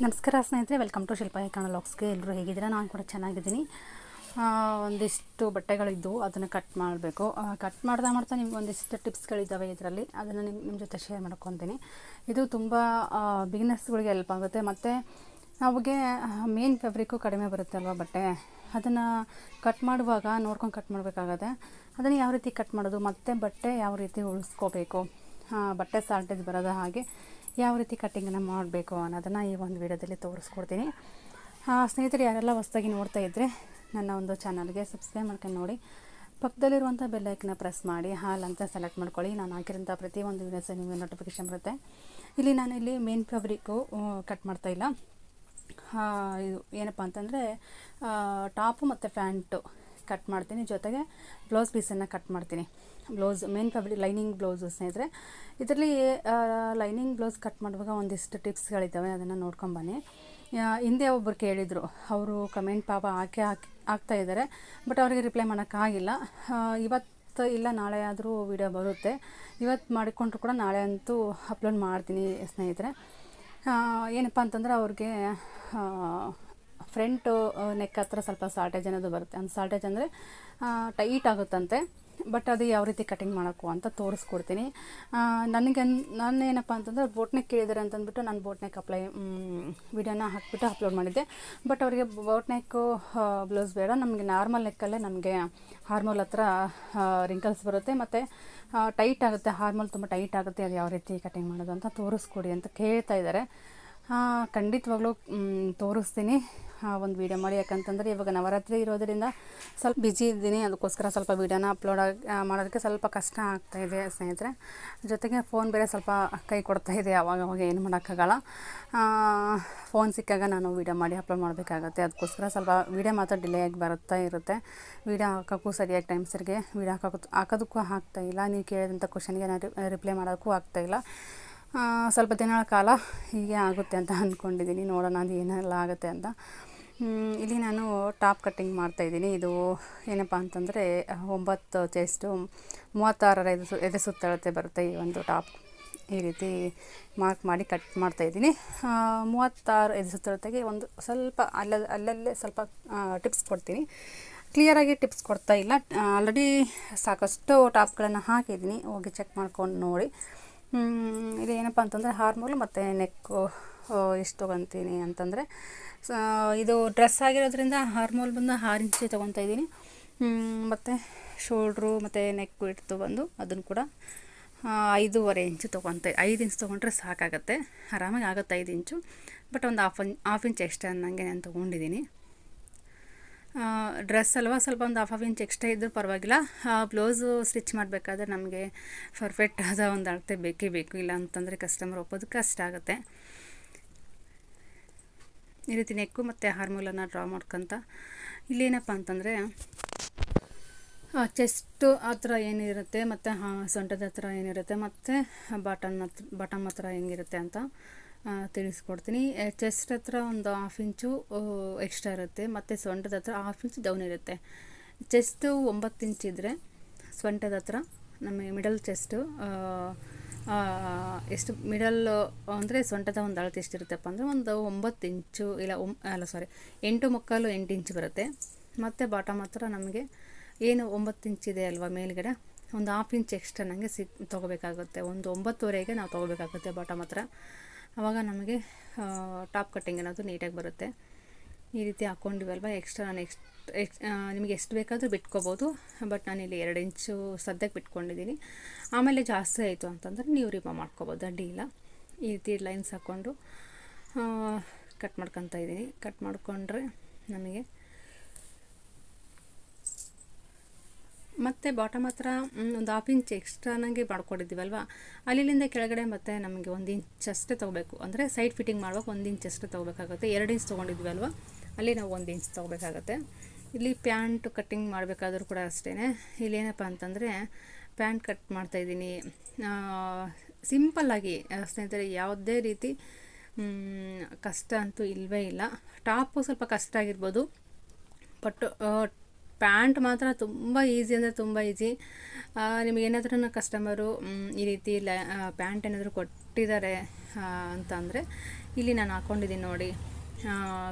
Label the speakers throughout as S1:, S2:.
S1: ನಮಸ್ಕಾರ ಸ್ನೇಹಿತರೆ welcome to ಶಿಲ್ಪ ಲಾಕ್ಸ್ಗೆ ಎಲ್ಲರೂ ಹೇಗಿದ್ದೀರಾ? ನಾನು ಕೂಡ ಚೆನ್ನಾಗಿದ್ದೀನಿ. ಒಂದಿಷ್ಟು ಬಟ್ಟೆಗಳಿದ್ದವು ಅದನ್ನು ಕಟ್ ಮಾಡಬೇಕು. ಕಟ್ ಮಾಡ್ತಾ ಮಾಡ್ತಾ ನಿಮ್ಗೆ ಒಂದಿಷ್ಟು ಟಿಪ್ಸ್ಗಳಿದ್ದಾವೆ ಇದರಲ್ಲಿ. ಅದನ್ನು ನಿಮ್ಮ ನಿಮ್ಮ ಜೊತೆ ಶೇರ್ ಮಾಡ್ಕೊತೀನಿ. ಇದು ತುಂಬ ಬಿಗಿನರ್ಸ್ಗಳಿಗೆ ಹೆಲ್ಪ್ ಆಗುತ್ತೆ. ಮತ್ತು ನಮಗೆ ಮೇನ್ ಫ್ಯಾಬ್ರಿಕ್ಕು ಕಡಿಮೆ ಬರುತ್ತೆ ಅಲ್ವಾ ಬಟ್ಟೆ? ಅದನ್ನು ಕಟ್ ಮಾಡುವಾಗ, ನೋಡ್ಕೊಂಡು ಕಟ್ ಮಾಡಬೇಕಾಗತ್ತೆ. ಅದನ್ನು ಯಾವ ರೀತಿ ಕಟ್ ಮಾಡೋದು? ಮತ್ತು ಬಟ್ಟೆ ಯಾವ ರೀತಿ ಉಳಿಸ್ಕೋಬೇಕು? ಬಟ್ಟೆ ಸಾಲ್ಟೇಜ್ ಬರೋದ ಹಾಗೆ ಯಾವ ರೀತಿ ಕಟ್ಟಿಂಗನ್ನು ಮಾಡಬೇಕು ಅನ್ನೋದನ್ನು ಈ ಒಂದು ವಿಡಿಯೋದಲ್ಲಿ ತೋರಿಸ್ಕೊಡ್ತೀನಿ. ಸ್ನೇಹಿತರು ಯಾರೆಲ್ಲ ಹೊಸ್ದಾಗಿ ನೋಡ್ತಾ ಇದ್ದರೆ ನನ್ನ ಒಂದು ಚಾನಲ್ಗೆ ಸಬ್ಸ್ಕ್ರೈಬ್ ಮಾಡ್ಕೊಂಡು ನೋಡಿ. ಪಕ್ಕದಲ್ಲಿರುವಂಥ ಬೆಲ್ಲೈಕನ್ನ ಪ್ರೆಸ್ ಮಾಡಿ ಹಾಲ್ ಅಂತ ಸೆಲೆಕ್ಟ್ ಮಾಡ್ಕೊಳ್ಳಿ. ನಾನು ಹಾಕಿರೋಂಥ ಪ್ರತಿಯೊಂದು ವಿಡಿಯೋಸ್ ನಿಮಗೆ ನೋಟಿಫಿಕೇಷನ್ ಬರುತ್ತೆ. ಇಲ್ಲಿ ನಾನು ಇಲ್ಲಿ ಮೇನ್ ಫ್ಯಾಬ್ರಿಕ್ಕು ಕಟ್ ಮಾಡ್ತಾ ಇಲ್ಲ. ಆ, ಇದು ಏನಪ್ಪ ಅಂತಂದರೆ ಟಾಪು ಮತ್ತು ಪ್ಯಾಂಟು ಕಟ್ ಮಾಡ್ತೀನಿ. ಜೊತೆಗೆ ಬ್ಲೌಸ್ ಪೀಸನ್ನು ಕಟ್ ಮಾಡ್ತೀನಿ. Blouse main fabric lining blouse ಸ್ನೇಹಿತರೆ. ಇದರಲ್ಲಿ ಲೈನಿಂಗ್ ಬ್ಲೌಸ್ ಕಟ್ ಮಾಡುವಾಗ ಒಂದಿಷ್ಟು ಟಿಪ್ಸ್ಗಳಿದ್ದಾವೆ ಅದನ್ನು ನೋಡ್ಕೊಂಬನ್ನಿ ಹಿಂದೆ ಒಬ್ಬರು ಕೇಳಿದರು. ಅವರು ಕಮೆಂಟ್ ಪಾಪ ಹಾಕಿ ಹಾಕಿ ಇದ್ದಾರೆ ಬಟ್ ಅವರಿಗೆ ರಿಪ್ಲೈ ಮಾಡೋಕ್ಕಾಗಿಲ್ಲ ಇವತ್ತು ಇಲ್ಲ, ನಾಳೆ ಆದರೂ ವಿಡಿಯೋ ಬರುತ್ತೆ. ಇವತ್ತು ಮಾಡಿಕೊಂಡ್ರು ಕೂಡ ನಾಳೆ ಅಂತೂ ಅಪ್ಲೋಡ್ ಮಾಡ್ತೀನಿ ಸ್ನೇಹಿತರೆ. ಏನಪ್ಪ ಅಂತಂದರೆ ಅವ್ರಿಗೆ ಫ್ರಂಟು ನೆಕ್ ಹತ್ರ ಸ್ವಲ್ಪ ಸಾಲ್ಟೇಜ್ ಅನ್ನೋದು ಬರುತ್ತೆ. ಅಂದ್ರೆ ಸಾಲ್ಟೇಜ್ ಅಂದರೆ ಟೈಟ್ ಆಗುತ್ತಂತೆ, ಬಟ್ ಅದು ಯಾವ ರೀತಿ ಕಟಿಂಗ್ ಮಾಡೋಕ್ಕೂ ಅಂತ ತೋರಿಸ್ಕೊಡ್ತೀನಿ. ನನಗೆ ನಾನು ಏನಪ್ಪ ಅಂತಂದ್ರೆ ಬೋಟ್ನೆಕ್ ಕೇಳಿದಾರೆ ಅಂತಂದ್ಬಿಟ್ಟು ನಾನು ಬೋಟ್ನೆಕ್ ಅಪ್ಲೈ ವಿಡಿಯೋನ ಹಾಕಿಬಿಟ್ಟು ಅಪ್ಲೋಡ್ ಮಾಡಿದ್ದೆ. ಬಟ್ ಅವರಿಗೆ ಬೋಟ್ನೆಕ್ಕು ಬ್ಲೌಸ್ ಬೇಡ. ನಮಗೆ ನಾರ್ಮಲ್ ನೆಕ್ಕಲ್ಲೇ ನಮಗೆ ಹಾರ್ಮೋಲ್ ಹತ್ರ ರಿಂಕಲ್ಸ್ ಬರುತ್ತೆ. ಮತ್ತು ಟೈಟ್ ಆಗುತ್ತೆ. ಹಾರ್ಮೋಲ್ ತುಂಬ ಟೈಟ್ ಆಗುತ್ತೆ. ಅದು ಯಾವ ರೀತಿ ಕಟಿಂಗ್ ಮಾಡೋದು ಅಂತ ತೋರಿಸ್ಕೊಡಿ ಅಂತ ಕೇಳ್ತಾ ಇದ್ದಾರೆ ಖಂಡಿತವಾಗ್ಲೂ ತೋರಿಸ್ತೀನಿ. ಒಂದು ವೀಡಿಯೋ ಮಾಡಿ. ಯಾಕಂತಂದರೆ ಇವಾಗ ನವರಾತ್ರಿ ಇರೋದರಿಂದ ಸ್ವಲ್ಪ ಬಿಜಿ ಇದ್ದೀನಿ. ಅದಕ್ಕೋಸ್ಕರ ಸ್ವಲ್ಪ ವೀಡಿಯೋನ ಅಪ್ಲೋಡ್ ಮಾಡೋದಕ್ಕೆ ಸ್ವಲ್ಪ ಕಷ್ಟ ಆಗ್ತಾ ಇದೆ ಸ್ನೇಹಿತರೆ. ಜೊತೆಗೆ ಫೋನ್ ಬೇರೆ ಸ್ವಲ್ಪ ಕೈ ಕೊಡ್ತಾ ಇದೆ. ಅವಾಗ ಅವಾಗ ಏನು ಮಾಡೋಕ್ಕಾಗಲ್ಲ. ಫೋನ್ ಸಿಕ್ಕಾಗ ನಾನು ವೀಡಿಯೋ ಮಾಡಿ ಅಪ್ಲೋಡ್ ಮಾಡಬೇಕಾಗತ್ತೆ. ಅದಕ್ಕೋಸ್ಕರ ಸ್ವಲ್ಪ ವೀಡಿಯೋ ಮಾತ್ರ ಡಿಲೇ ಆಗಿ ಬರುತ್ತಾ ಇರುತ್ತೆ. ವೀಡಿಯೋ ಹಾಕೋಕ್ಕೂ ಸರಿಯಾಗಿ ಟೈಮ್ ಸರಿಗೆ ವೀಡಿಯೋ ಹಾಕೋಕ್ಕೂ ಹಾಕೋದಕ್ಕೂ ಆಗ್ತಾ ಇಲ್ಲ. ನೀವು ಕೇಳಿದಂಥ ಕ್ವಶನ್ಗೆ ನಾನು ರಿಪ್ಲೈ ಮಾಡೋಕ್ಕೂ ಆಗ್ತಾಯಿಲ್ಲ ಸ್ವಲ್ಪ ದಿನಗಳ ಕಾಲ ಹೀಗೆ ಆಗುತ್ತೆ ಅಂತ ಅಂದ್ಕೊಂಡಿದ್ದೀನಿ ನೋಡೋಣ ಅದು ಏನೆಲ್ಲ ಆಗುತ್ತೆ ಅಂತ. ಇಲ್ಲಿ ನಾನು ಟಾಪ್ ಕಟ್ಟಿಂಗ್ ಮಾಡ್ತಾಯಿದ್ದೀನಿ ಇದು ಏನಪ್ಪ ಅಂತಂದರೆ, ಒಂಬತ್ತು ಚೆಸ್ಟು ಮೂವತ್ತಾರರ ಎದೆ ಎದೆ ಸುತ್ತಳತೆ ಬರುತ್ತೆ ಈ ಒಂದು ಟಾಪ್. ಈ ರೀತಿ ಮಾರ್ಕ್ ಮಾಡಿ ಕಟ್ ಮಾಡ್ತಾಯಿದ್ದೀನಿ ಮೂವತ್ತಾರು ಎದೆ ಸುತ್ತಳತೆಗೆ ಒಂದು ಸ್ವಲ್ಪ ಅಲ್ಲ, ಅಲ್ಲಲ್ಲೇ ಸ್ವಲ್ಪ ಟಿಪ್ಸ್ ಕೊಡ್ತೀನಿ. ಕ್ಲಿಯರಾಗಿ ಟಿಪ್ಸ್ ಕೊಡ್ತಾ ಇಲ್ಲ. ಆಲ್ರೆಡಿ ಸಾಕಷ್ಟು ಟಾಪ್ಗಳನ್ನು ಹಾಕಿದ್ದೀನಿ. ಹೋಗಿ ಚೆಕ್ ಮಾಡ್ಕೊಂಡು ನೋಡಿ. ಇದು ಏನಪ್ಪ ಅಂತಂದರೆ ಹಾರ್ಮೋಲ್ ಮತ್ತು ನೆಕ್ಕು ಎಷ್ಟು ತೊಗೊತೀನಿ ಅಂತಂದರೆ ಇದು ಡ್ರೆಸ್ ಆಗಿರೋದ್ರಿಂದ ಹಾರ್ಮೋಲ್ ಬಂದು ಆರು ಇಂಚು ತೊಗೊತಾ ಇದ್ದೀನಿ. ಮತ್ತು ಶೋಲ್ಡ್ರು ಮತ್ತು ನೆಕ್ ಇಟ್ಟು ಬಂದು ಅದನ್ನು ಕೂಡ ಐದೂವರೆ ಇಂಚು ತೊಗೊತ, ಐದು ಇಂಚು ತೊಗೊಂಡ್ರೆ ಸಾಕಾಗತ್ತೆ. ಆರಾಮಾಗಿ ಆಗುತ್ತೆ ಐದು ಇಂಚು, ಬಟ್ ಒಂದು ಹಾಫ್ ಹಾಫ್ ಇಂಚ್ ಎಕ್ಸ್ಟ್ರಾ ಅನ್ನಂಗೆ ನಾನು ತೊಗೊಂಡಿದ್ದೀನಿ. ಡ್ರೆಸ್ ಅಲ್ವಾ ಸ್ವಲ್ಪ ಒಂದು ಹಾಫ್ ಆಫ್ ಇಂಚ್ ಎಕ್ಸ್ಟ್ರಾ ಇದ್ದರೂ ಪರವಾಗಿಲ್ಲ. ಬ್ಲೌಸು ಸ್ಟಿಚ್ ಮಾಡಬೇಕಾದ್ರೆ ನಮಗೆ ಪರ್ಫೆಕ್ಟ್ ಆದ ಒಂದು ಅಳತೆ ಬೇಕೇ ಬೇಕು. ಇಲ್ಲ ಅಂತಂದರೆ ಕಸ್ಟಮರ್ ಒಪ್ಪೋದು ಕಷ್ಟ ಆಗುತ್ತೆ. ಈ ರೀತಿ ನೆಕ್ಕು ಮತ್ತು ಹಾರ್ಮೋಲನ್ನ ಡ್ರಾ ಮಾಡ್ಕೊತ. ಇಲ್ಲೇನಪ್ಪ ಅಂತಂದರೆ ಚೆಸ್ಟು ಹತ್ರ ಏನಿರುತ್ತೆ ಮತ್ತು ಸೊಂಟದ ಹತ್ರ ಏನಿರುತ್ತೆ ಮತ್ತು ಬಾಟಮ್ ಹತ್ರ ಬಾಟಮ್ ಹತ್ರ ಹೆಂಗಿರುತ್ತೆ ಅಂತ. ಆ, ತಿಳಿಸ್ಕೊಡ್ತೀನಿ. ಚೆಸ್ಟ್ ಹತ್ರ ಒಂದು ಹಾಫ್ ಇಂಚು ಎಕ್ಸ್ಟ್ರಾ ಇರುತ್ತೆ. ಮತ್ತು ಸೊಂಟದ ಹತ್ರ ಹಾಫ್ ಇಂಚ್ ಡೌನ್ ಇರುತ್ತೆ. ಚೆಸ್ಟು ಒಂಬತ್ತು ಇಂಚ್ ಇದ್ದರೆ ಸೊಂಟದ ಹತ್ರ ನಮ್ಮ ಮಿಡಲ್ ಚೆಸ್ಟು ಎಷ್ಟು ಮಿಡಲ್ ಅಂದರೆ ಸೊಂಟದ ಒಂದು ಅಳತೆ ಎಷ್ಟಿರುತ್ತಪ್ಪ ಅಂದರೆ ಒಂದು ಒಂಬತ್ತು ಇಂಚು ಇಲ್ಲ, ಒಂ, ಅಲ್ಲ ಸಾರಿ ಎಂಟು ಮುಕ್ಕಾಲು ಎಂಟು ಇಂಚು ಬರುತ್ತೆ. ಮತ್ತು ಬಾಟಮ್ ಹತ್ರ ನಮಗೆ ಏನು ಒಂಬತ್ತು ಇಂಚ್ ಇದೆ ಅಲ್ವಾ ಮೇಲ್ಗಡೆ? ಒಂದು ಹಾಫ್ ಇಂಚ್ ಎಕ್ಸ್ಟ್ರಾ ನನಗೆ ಸಿಕ್ ತೊಗೋಬೇಕಾಗುತ್ತೆ. ಒಂದು ಒಂಬತ್ತುವರೆಗೆ ನಾವು ತೊಗೋಬೇಕಾಗುತ್ತೆ ಬಾಟಮ್ ಹತ್ರ. ಆವಾಗ ನಮಗೆ ಟಾಪ್ ಕಟ್ಟಿಂಗ್ ಅನ್ನೋದು ನೀಟಾಗಿ ಬರುತ್ತೆ. ಈ ರೀತಿ ಹಾಕ್ಕೊಂಡಿವಲ್ವ? ಎಕ್ಸ್ಟ್ರಾ ನಾನು ಎಕ್ಸ್ಟ್ ಎಕ್ಸ್ ನಿಮಗೆ ಎಷ್ಟು ಬೇಕಾದರೂ ಬಿಟ್ಕೋಬೋದು. ಬಟ್ ನಾನು ಇಲ್ಲಿ ಎರಡು ಇಂಚು ಸದ್ಯಕ್ಕೆ ಬಿಟ್ಕೊಂಡಿದ್ದೀನಿ ಆಮೇಲೆ ಜಾಸ್ತಿ ಆಯಿತು ಅಂತಂದರೆ ನೀವು ರಿಮೂವ್ ಮಾಡ್ಕೋಬೋದು. ಅಡ್ಡಿ ಇಲ್ಲ. ಈ ರೀತಿ ಲೈನ್ಸ್ ಹಾಕ್ಕೊಂಡು ಕಟ್ ಮಾಡ್ಕೊತಾ ಇದ್ದೀನಿ ಕಟ್ ಮಾಡಿಕೊಂಡ್ರೆ ನಮಗೆ ಮತ್ತು ಬಾಟಮ್ ಹತ್ರ ಒಂದು ಹಾಫ್ ಇಂಚ್ ಎಕ್ಸ್ಟ್ರಾ ನನಗೆ ಮಾಡ್ಕೊಂಡಿದ್ದೀವಲ್ವ ಅಲ್ಲಿಂದ ಕೆಳಗಡೆ ಮತ್ತು ನಮಗೆ ಒಂದು ಇಂಚ್ ಅಷ್ಟೇ ತೊಗೋಬೇಕು. ಅಂದರೆ ಸೈಡ್ ಫಿಟ್ಟಿಂಗ್ ಮಾಡುವಾಗ ಒಂದು ಇಂಚ್ ಅಷ್ಟೇ ತೊಗೋಬೇಕಾಗುತ್ತೆ. ಎರಡು ಇಂಚ್ ತೊಗೊಂಡಿದ್ವಲ್ವ ಅಲ್ಲಿ ನಾವು ಒಂದು ಇಂಚ್ ತೊಗೋಬೇಕಾಗತ್ತೆ. ಇಲ್ಲಿ ಪ್ಯಾಂಟ್ ಕಟ್ಟಿಂಗ್ ಮಾಡಬೇಕಾದ್ರೂ ಕೂಡ ಅಷ್ಟೇ ಇಲ್ಲೇನಪ್ಪ ಅಂತಂದರೆ ಪ್ಯಾಂಟ್ ಕಟ್ ಮಾಡ್ತಾಯಿದ್ದೀನಿ ಸಿಂಪಲ್ಲಾಗಿ ಸ್ನೇಹಿತರೆ, ಯಾವುದೇ ರೀತಿ ಕಷ್ಟ ಅಂತೂ ಇಲ್ಲವೇ ಇಲ್ಲ. ಟಾಪು ಸ್ವಲ್ಪ ಕಷ್ಟ ಆಗಿರ್ಬೋದು. ಬಟ್ ಪ್ಯಾಂಟ್ ಮಾತ್ರ ತುಂಬ ಈಸಿ ಅಂದರೆ ತುಂಬ ಈಸಿ. ನಿಮಗೆ ಏನಾದ್ರೂ ಕಸ್ಟಮರು ಈ ರೀತಿ ಲ ಪ್ಯಾಂಟ್ ಏನಾದರೂ ಕೊಟ್ಟಿದ್ದಾರೆ ಅಂತ ಇಲ್ಲಿ ನಾನು ಹಾಕ್ಕೊಂಡಿದ್ದೀನಿ ನೋಡಿ.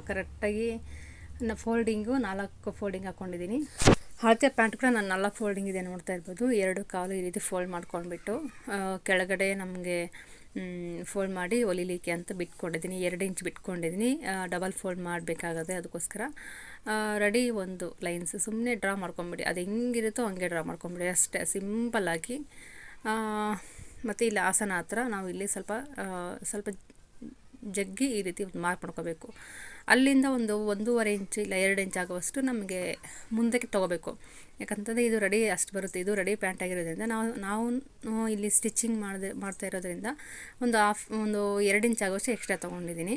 S1: ಕರೆಕ್ಟಾಗಿ ಫೋಲ್ಡಿಂಗು ನಾಲ್ಕು ಫೋಲ್ಡಿಂಗ್ ಹಾಕ್ಕೊಂಡಿದ್ದೀನಿ ಹಳತೆ ಪ್ಯಾಂಟ್ ಕೂಡ ನಾನು ನಾಲ್ಕು ಫೋಲ್ಡಿಂಗ್ ಇದೆ ನೋಡ್ತಾ ಇರ್ಬೋದು. ಎರಡು ಕಾಲು ಈ ರೀತಿ ಫೋಲ್ಡ್ ಮಾಡ್ಕೊಂಡ್ಬಿಟ್ಟು ಕೆಳಗಡೆ ನಮಗೆ ಫೋಲ್ಡ್ ಮಾಡಿ ಹೊಲಿಲಿಕ್ಕೆ ಅಂತ ಬಿಟ್ಕೊಂಡಿದ್ದೀನಿ. ಎರಡು ಇಂಚ್ ಬಿಟ್ಕೊಂಡಿದ್ದೀನಿ. ಡಬಲ್ ಫೋಲ್ಡ್ ಮಾಡಬೇಕಾಗದೆ ಅದಕ್ಕೋಸ್ಕರ. ರೆಡಿ ಒಂದು ಲೈನ್ಸ್ ಸುಮ್ಮನೆ ಡ್ರಾ ಮಾಡ್ಕೊಂಬಿಡಿ. ಅದು ಹೆಂಗಿರುತ್ತೋ ಹಂಗೆ ಡ್ರಾ ಮಾಡ್ಕೊಂಬಿಡಿ. ಅಷ್ಟೇ ಸಿಂಪಲ್ಲಾಗಿ ಮತ್ತು ಇಲ್ಲಿ ಆಸನ ಹತ್ರ ನಾವು ಇಲ್ಲಿ ಸ್ವಲ್ಪ ಸ್ವಲ್ಪ ಜಗ್ಗಿ ಈ ರೀತಿ ಮಾರ್ಕ್ ಮಾಡ್ಕೋಬೇಕು. ಅಲ್ಲಿಂದ ಒಂದು ಒಂದೂವರೆ ಇಂಚ್ ಇಲ್ಲ ಎರಡು ಇಂಚ್ ಆಗುವಷ್ಟು ನಮಗೆ ಮುಂದಕ್ಕೆ ತೊಗೋಬೇಕು. ಯಾಕಂತಂದರೆ ಇದು ರೆಡಿ ಅಷ್ಟು ಬರುತ್ತೆ. ಇದು ರೆಡಿ ಪ್ಯಾಂಟ್ ಆಗಿರೋದ್ರಿಂದ ನಾವು ನಾವು ಇಲ್ಲಿ ಸ್ಟಿಚಿಂಗ್ ಮಾಡದೆ, ಮಾಡ್ತಾ ಇರೋದ್ರಿಂದ ಒಂದು ಹಾಫ್ ಒಂದು ಎರಡು ಇಂಚ್ ಆಗೋಷ್ಟು ಎಕ್ಸ್ಟ್ರಾ ತೊಗೊಂಡಿದ್ದೀನಿ.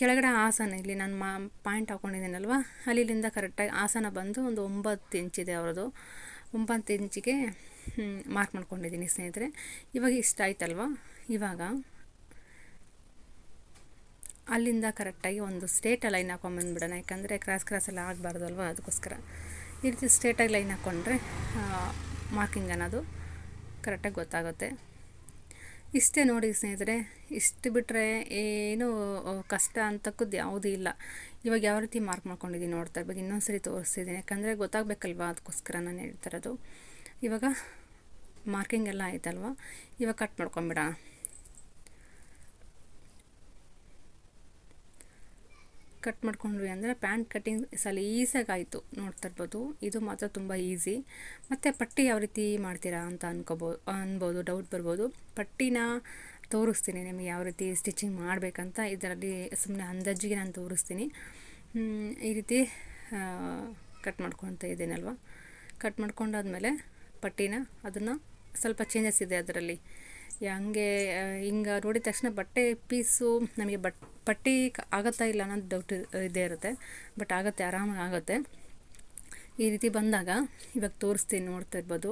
S1: ಕೆಳಗಡೆ ಆಸನ, ಇಲ್ಲಿ ನಾನು ಮಾ ಪಾಯಿಂಟ್ ಹಾಕ್ಕೊಂಡಿದ್ದೀನಲ್ವ ಅಲ್ಲಿಂದ ಕರೆಕ್ಟಾಗಿ ಆಸನ ಬಂದು ಒಂದು ಒಂಬತ್ತು ಇಂಚಿದೆ ಅವ್ರದ್ದು. ಒಂಬತ್ತು ಇಂಚಿಗೆ ಮಾರ್ಕ್ ಮಾಡ್ಕೊಂಡಿದ್ದೀನಿ ಸ್ನೇಹಿತರೆ. ಇವಾಗ ಇಷ್ಟ ಆಯ್ತಲ್ವ ಇವಾಗ ಅಲ್ಲಿಂದ ಕರೆಕ್ಟಾಗಿ ಒಂದು ಸ್ಟ್ರೇಟ್ ಲೈನ್ ಹಾಕೊಂಬಂದ್ಬಿಡೋಣ ಯಾಕಂದರೆ ಕ್ರಾಸ್ ಕ್ರಾಸ್ ಎಲ್ಲ ಆಗಬಾರ್ದು ಅಲ್ವಾ ಅದಕ್ಕೋಸ್ಕರ. ಈ ರೀತಿ ಸ್ಟ್ರೇಟಾಗಿ ಲೈನ್ ಹಾಕ್ಕೊಂಡ್ರೆ ಮಾರ್ಕಿಂಗ್ ಅನ್ನೋದು ಕರೆಕ್ಟಾಗಿ ಗೊತ್ತಾಗುತ್ತೆ. ಇಷ್ಟೇ ನೋಡಿ ಸ್ನೇಹಿತರೆ, ಇಷ್ಟು ಬಿಟ್ಟರೆ ಏನು ಕಷ್ಟ ಅಂತಕ್ಕದ್ದು ಯಾವುದೂ ಇಲ್ಲ. ಇವಾಗ ಯಾವ ರೀತಿ ಮಾರ್ಕ್ ಮಾಡ್ಕೊಂಡಿದ್ದೀನಿ ನೋಡ್ತಾ ಇರ್ಬೇಕು. ಇನ್ನೊಂದು ಸರಿ ತೋರಿಸ್ತಿದ್ದೀನಿ. ಯಾಕಂದರೆ ಗೊತ್ತಾಗಬೇಕಲ್ವಾ ಅದಕ್ಕೋಸ್ಕರ ನಾನು ಹೇಳ್ತಾ ಇರೋದು. ಇವಾಗ ಮಾರ್ಕಿಂಗ್ ಎಲ್ಲ ಆಯ್ತಲ್ವ? ಇವಾಗ ಕಟ್ ಮಾಡ್ಕೊಂಬಿಡೋಣ. ಕಟ್ ಮಾಡ್ಕೊಂಡ್ವಿ ಅಂದರೆ ಪ್ಯಾಂಟ್ ಕಟ್ಟಿಂಗ್ ಸಲೀಸಾಗಿ ಆಯಿತು ನೋಡ್ತಾ ಇರ್ಬೋದು. ಇದು ಮಾತ್ರ ತುಂಬ ಈಸಿ ಮತ್ತು ಪಟ್ಟಿ ಯಾವ ರೀತಿ ಮಾಡ್ತೀರಾ ಅಂತ ಅನ್ಕೋಬೋದು ಅನ್ಬೋದು ಡೌಟ್ ಬರ್ಬೋದು. ಪಟ್ಟಿನ ತೋರಿಸ್ತೀನಿ ನಿಮಗೆ ಯಾವ ರೀತಿ ಸ್ಟಿಚಿಂಗ್ ಮಾಡಬೇಕಂತ. ಇದರಲ್ಲಿ ಸುಮ್ಮನೆ ಅಂದಾಜಿಗೆ ನಾನು ತೋರಿಸ್ತೀನಿ. ಈ ರೀತಿ ಕಟ್ ಮಾಡ್ಕೊತ ಇದ್ದೀನಲ್ವ? ಕಟ್ ಮಾಡ್ಕೊಂಡಾದ್ಮೇಲೆ ಪಟ್ಟಿನ ಅದನ್ನು ಸ್ವಲ್ಪ ಚೇಂಜಸ್ ಇದೆ ಅದರಲ್ಲಿ. ಹಂಗೆ ಹಿಂಗೆ ನೋಡಿದ ತಕ್ಷಣ ಬಟ್ಟೆ ಪೀಸು ನಮಗೆ ಬಟ್ ಪಟ್ಟಿ ಆಗುತ್ತಾ ಇಲ್ಲ ಅನ್ನೋದು ಡೌಟ್ ಇದ್ದೇ ಇರುತ್ತೆ. ಬಟ್ ಆಗುತ್ತೆ, ಆರಾಮಾಗಿ ಆಗುತ್ತೆ. ಈ ರೀತಿ ಬಂದಾಗ ಇವಾಗ ತೋರಿಸ್ತೀನಿ, ನೋಡ್ತಾ ಇರ್ಬೋದು.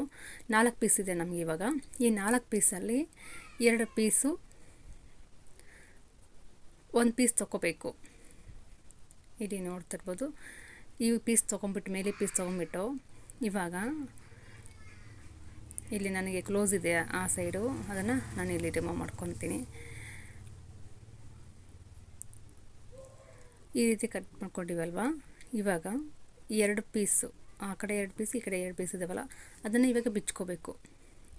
S1: ನಾಲ್ಕು ಪೀಸ್ ಇದೆ ನಮಗೆ ಇವಾಗ. ಈ ನಾಲ್ಕು ಪೀಸಲ್ಲಿ ಎರಡು ಪೀಸು ಒಂದು ಪೀಸ್ ತೊಗೋಬೇಕು ಇಲ್ಲಿ ನೋಡ್ತಾ ಇರ್ಬೋದು. ಈ ಪೀಸ್ ತೊಗೊಂಬಿಟ್ಟು ಮೇಲೆ ಪೀಸ್ ತೊಗೊಂಬಿಟ್ಟು ಇವಾಗ ಇಲ್ಲಿ ನನಗೆ ಕ್ಲೋಸ್ ಇದೆ ಆ ಸೈಡು ಅದನ್ನು ನಾನು ಇಲ್ಲಿ ರಿಮೂವ್ ಮಾಡ್ಕೊತೀನಿ. ಈ ರೀತಿ ಕಟ್ ಮಾಡ್ಕೊಂಡಿವಲ್ವ? ಇವಾಗ ಎರಡು ಪೀಸು ಆ ಕಡೆ ಎರಡು ಪೀಸ್ ಈ ಕಡೆ ಎರಡು ಪೀಸ್ ಇದಾವಲ್ಲ, ಅದನ್ನು ಇವಾಗ ಬಿಚ್ಕೋಬೇಕು.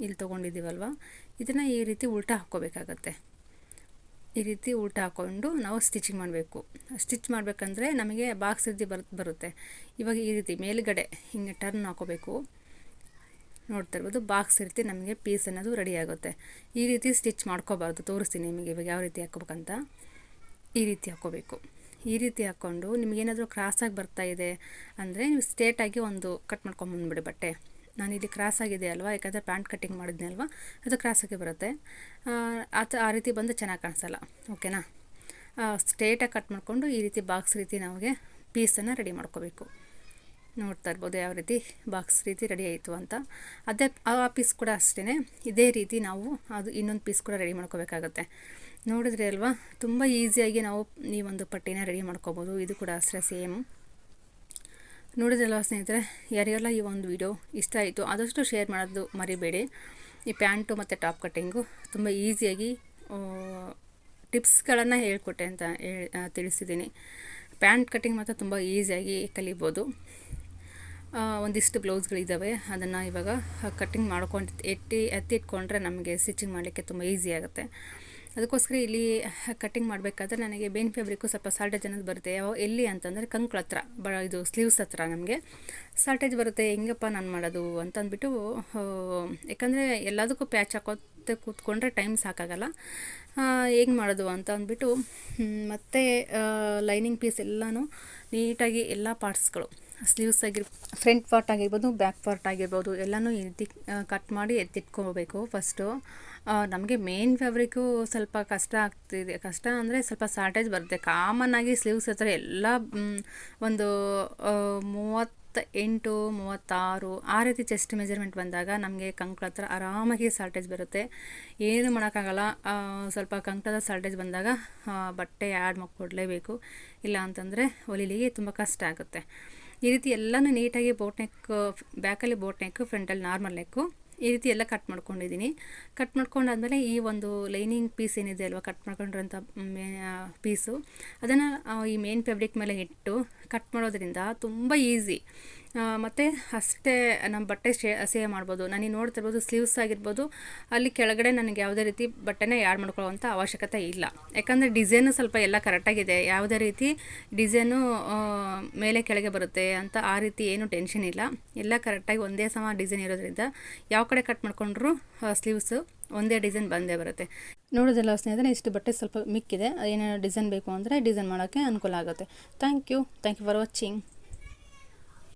S1: ಇಲ್ಲಿ ತೊಗೊಂಡಿದ್ದೀವಲ್ವ? ಇದನ್ನು ಈ ರೀತಿ ಉಲ್ಟಾ ಹಾಕ್ಕೋಬೇಕಾಗತ್ತೆ. ಈ ರೀತಿ ಉಲ್ಟಾ ಹಾಕ್ಕೊಂಡು ನಾವು ಸ್ಟಿಚಿಂಗ್ ಮಾಡಬೇಕು. ಸ್ಟಿಚ್ ಮಾಡಬೇಕಂದ್ರೆ ನಮಗೆ ಬಾಕ್ಸ್ ರೀತಿ ಬರ್, ಬರುತ್ತೆ. ಇವಾಗ ಈ ರೀತಿ ಮೇಲುಗಡೆ ಹಿಂಗೆ ಟರ್ನ್ ಹಾಕೋಬೇಕು ನೋಡ್ತಾ ಇರ್ಬೋದು ಬಾಕ್ಸ್ ರೀತಿ ನಮಗೆ ಪೀಸ್ ಅನ್ನೋದು ರೆಡಿ ಆಗುತ್ತೆ. ಈ ರೀತಿ ಸ್ಟಿಚ್ ಮಾಡ್ಕೋಬಾರ್ದು. ತೋರಿಸ್ತೀನಿ ನಿಮಗೆ ಇವಾಗ ಯಾವ ರೀತಿ ಹಾಕ್ಕೋಬೇಕಂತ ಈ ರೀತಿ ಹಾಕ್ಕೋಬೇಕು. ಈ ರೀತಿ ಹಾಕ್ಕೊಂಡು ನಿಮಗೇನಾದರೂ ಕ್ರಾಸಾಗಿ ಇದೆ ಅಂದರೆ ನೀವು ಸ್ಟೇಟಾಗಿ ಒಂದು ಕಟ್ ಮಾಡ್ಕೊಂಬಂದ್ಬಿಡಿ ಬಟ್ಟೆ. ನಾನು ಇಲ್ಲಿ ಕ್ರಾಸ್ ಆಗಿದೆ ಅಲ್ವಾ? ಯಾಕಂದರೆ ಪ್ಯಾಂಟ್ ಕಟ್ಟಿಂಗ್ ಮಾಡಿದ್ನಿ ಅಲ್ವಾ? ಅದು ಕ್ರಾಸಾಗಿ ಬರುತ್ತೆ. ಅದು ಆ ರೀತಿ ಬಂದು ಚೆನ್ನಾಗಿ ಕಾಣಿಸಲ್ಲ. ಓಕೆನಾ ಸ್ಟೇಟಾಗಿ ಕಟ್ ಮಾಡಿಕೊಂಡು ಈ ರೀತಿ ಬಾಕ್ಸ್ ರೀತಿ ನಮಗೆ ಪೀಸನ್ನು ರೆಡಿ ಮಾಡ್ಕೋಬೇಕು. ನೋಡ್ತಾ ಇರ್ಬೋದು ಯಾವ ರೀತಿ ಬಾಕ್ಸ್ ರೀತಿ ರೆಡಿ ಆಯಿತು ಅಂತ. ಅದೇ, ಆ ಪೀಸ್ ಕೂಡ ಅಷ್ಟೇ ಇದೇ ರೀತಿ ನಾವು ಅದು ಇನ್ನೊಂದು ಪೀಸ್ ಕೂಡ ರೆಡಿ ಮಾಡ್ಕೋಬೇಕಾಗತ್ತೆ. ನೋಡಿದ್ರಿ ಅಲ್ವಾ? ತುಂಬ ಈಸಿಯಾಗಿ ನಾವು ಈ ಒಂದು ಪಟ್ಟಿನ ರೆಡಿ ಮಾಡ್ಕೋಬೋದು. ಇದು ಕೂಡ ಅಷ್ಟೇ ಸೇಮ್ ನೋಡಿದ್ರಲ್ವ ಸ್ನೇಹಿತರೆ? ಯಾರಿಗೆಲ್ಲ ಈ ಒಂದು ವಿಡಿಯೋ ಇಷ್ಟ ಆಯಿತು, ಆದಷ್ಟು ಶೇರ್ ಮಾಡೋದು ಮರಿಬೇಡಿ. ಈ ಪ್ಯಾಂಟು ಮತ್ತು ಟಾಪ್ ಕಟ್ಟಿಂಗು ತುಂಬ ಈಸಿಯಾಗಿ ಟಿಪ್ಸ್ಗಳನ್ನು ಹೇಳ್ಕೊಟ್ಟೆ ಅಂತ ಹೇಳಿ ತಿಳಿಸಿದ್ದೀನಿ. ಪ್ಯಾಂಟ್ ಕಟ್ಟಿಂಗ್ ಮಾತ್ರ ತುಂಬ ಈಸಿಯಾಗಿ ಕಲಿಬೋದು. ಒಂದಿಷ್ಟು ಬ್ಲೌಸ್ಗಳಿದ್ದಾವೆ ಅದನ್ನು ಇವಾಗ ಕಟ್ಟಿಂಗ್ ಮಾಡ್ಕೊಂಡು ಎತ್ತಿ, ಎತ್ತಿಟ್ಕೊಂಡ್ರೆ ನಮಗೆ ಸ್ಟಿಚಿಂಗ್ ಮಾಡಲಿಕ್ಕೆ ತುಂಬ ಈಸಿ ಆಗುತ್ತೆ ಅದಕ್ಕೋಸ್ಕರ ಇಲ್ಲಿ ಕಟ್ಟಿಂಗ್ ಮಾಡಬೇಕಾದ್ರೆ ನನಗೆ ಬೇನ್ ಫ್ಯಾಬ್ರಿಕ್ಕು ಸ್ವಲ್ಪ ಸಾಲ್ಟೇಜ್ ಅನ್ನೋದು ಬರುತ್ತೆ. ಯಾವ ಎಲ್ಲಿ ಅಂತಂದರೆ ಕಂಕ್ಳ ಹತ್ರ ಬ ಇದು ಸ್ಲೀವ್ಸ್ ಹತ್ರ ನಮಗೆ. ಸಾಲ್ಟೇಜ್ ಬರುತ್ತೆ ಹೆಂಗಪ್ಪ ನಾನು ಮಾಡೋದು ಅಂತ ಅಂದ್ಬಿಟ್ಟು ಆ, ಯಾಕಂದರೆ ಎಲ್ಲದಕ್ಕೂ ಪ್ಯಾಚ್ ಹಾಕೋತ್ತೆ ಕೂತ್ಕೊಂಡ್ರೆ ಟೈಮ್ ಸಾಕಾಗಲ್ಲ. ಹೇಗೆ ಮಾಡೋದು ಅಂತ ಅಂದ್ಬಿಟ್ಟು ಮತ್ತೆ ಲೈನಿಂಗ್ ಪೀಸ್ ಎಲ್ಲನೂ ನೀಟಾಗಿ ಎಲ್ಲ ಪಾರ್ಟ್ಸ್ಗಳು ಸ್ಲೀವ್ಸ್ ಆಗಿರ್ ಫ್ರಂಟ್ ಪಾರ್ಟ್ ಆಗಿರ್ಬೋದು, ಬ್ಯಾಕ್ ಪಾರ್ಟ್ ಆಗಿರ್ಬೋದು, ಎಲ್ಲನೂ ಎತ್ತಿ ಕಟ್ ಮಾಡಿ ಎತ್ತಿಟ್ಕೋಬೇಕು ಫಸ್ಟು ನಮಗೆ ಮೇನ್ ಫ್ಯಾಬ್ರಿಕ್ಕು ಸ್ವಲ್ಪ ಕಷ್ಟ ಆಗ್ತಿದೆ. ಕಷ್ಟ ಅಂದರೆ ಸ್ವಲ್ಪ ಶಾರ್ಟೇಜ್ ಬರುತ್ತೆ. ಕಾಮನ್ ಆಗಿ ಸ್ಲೀವ್ಸ್ ಹತ್ರ ಎಲ್ಲ ಒಂದು ಮೂವತ್ತು ಮೂವತ್ತ ಎಂಟು ಮೂವತ್ತಾರು, ಆ ರೀತಿ ಚೆಸ್ಟ್ ಮೆಜರ್ಮೆಂಟ್ ಬಂದಾಗ ನಮಗೆ ಕಂಕ್ಳ ಹತ್ರ ಆರಾಮಾಗಿ ಸಾಲ್ಟೇಜ್ ಬರುತ್ತೆ. ಏನು ಮಾಡೋಕ್ಕಾಗಲ್ಲ. ಸ್ವಲ್ಪ ಕಂಕ್ಳದ ಸಾಲ್ಟೇಜ್ ಬಂದಾಗ ಬಟ್ಟೆ ಆ್ಯಡ್ ಮಾಡಿಕೊಡ್ಲೇಬೇಕು. ಇಲ್ಲ ಅಂತಂದರೆ ಹೊಲಿಲಿಗೆ ತುಂಬ ಕಷ್ಟ ಆಗುತ್ತೆ. ಈ ರೀತಿ ಎಲ್ಲನೂ ನೀಟಾಗಿ ಬೋಟ್ ನೆಕ್ ಬ್ಯಾಕಲ್ಲಿ ಬೋಟ್ ನೆಕ್ ಫ್ರಂಟಲ್ಲಿ ನಾರ್ಮಲ್ ನೆಕ್ಕು ಈ ರೀತಿ ಎಲ್ಲ ಕಟ್ ಮಾಡ್ಕೊಂಡಿದ್ದೀನಿ. ಕಟ್ ಮಾಡ್ಕೊಂಡಾದ್ಮೇಲೆ ಈ ಒಂದು ಲೈನಿಂಗ್ ಪೀಸ್ ಏನಿದೆ ಅಲ್ವಾ ಕಟ್ ಮಾಡ್ಕೊಂಡಿರೋಂಥ ಪೀಸು ಅದನ್ನು ಈ ಮೇನ್ ಫ್ಯಾಬ್ರಿಕ್ ಮೇಲೆ ಇಟ್ಟು ಕಟ್ ಮಾಡೋದ್ರಿಂದ ತುಂಬ ಈಸಿ ಮತ್ತು ಅಷ್ಟೇ ನಮ್ಮ ಬಟ್ಟೆ ಶೇ ಸೇವ್ ಮಾಡ್ಬೋದು. ನನಗೆ ನೋಡ್ತಿರ್ಬೋದು ಸ್ಲೀವ್ಸ್ ಆಗಿರ್ಬೋದು, ಅಲ್ಲಿ ಕೆಳಗಡೆ ನನಗೆ ಯಾವುದೇ ರೀತಿ ಬಟ್ಟೆನ ಆ್ಯಡ್ ಮಾಡ್ಕೊಳ್ಳೋವಂಥ ಅವಶ್ಯಕತೆ ಇಲ್ಲ. ಯಾಕಂದರೆ ಡಿಸೈನು ಸ್ವಲ್ಪ ಎಲ್ಲ ಕರೆಕ್ಟಾಗಿದೆ ಯಾವುದೇ ರೀತಿ ಡಿಸೈನು ಮೇಲೆ ಕೆಳಗೆ ಬರುತ್ತೆ ಅಂತ ಆ ರೀತಿ ಏನು ಟೆನ್ಷನ್ ಇಲ್ಲ. ಎಲ್ಲ ಕರೆಕ್ಟಾಗಿ ಒಂದೇ ಸಮ ಡಿಸೈನ್ ಇರೋದ್ರಿಂದ ಯಾವ ಕಡೆ ಕಟ್ ಮಾಡ್ಕೊಂಡ್ರೂ ಸ್ಲೀವ್ಸು ಒಂದೇ ಡಿಸೈನ್ ಬಂದೇ ಬರುತ್ತೆ. ನೋಡೋದಿಲ್ಲ ಸ್ನೇಹಿತರೆ, ಇಷ್ಟು ಬಟ್ಟೆ ಸ್ವಲ್ಪ ಮಿಕ್ಕಿದೆ. ಏನೇನು ಡಿಸೈನ್ ಬೇಕು ಅಂದರೆ ಡಿಸೈನ್ ಮಾಡೋಕ್ಕೆ ಅನುಕೂಲ ಆಗುತ್ತೆ. Thank you thank you for watching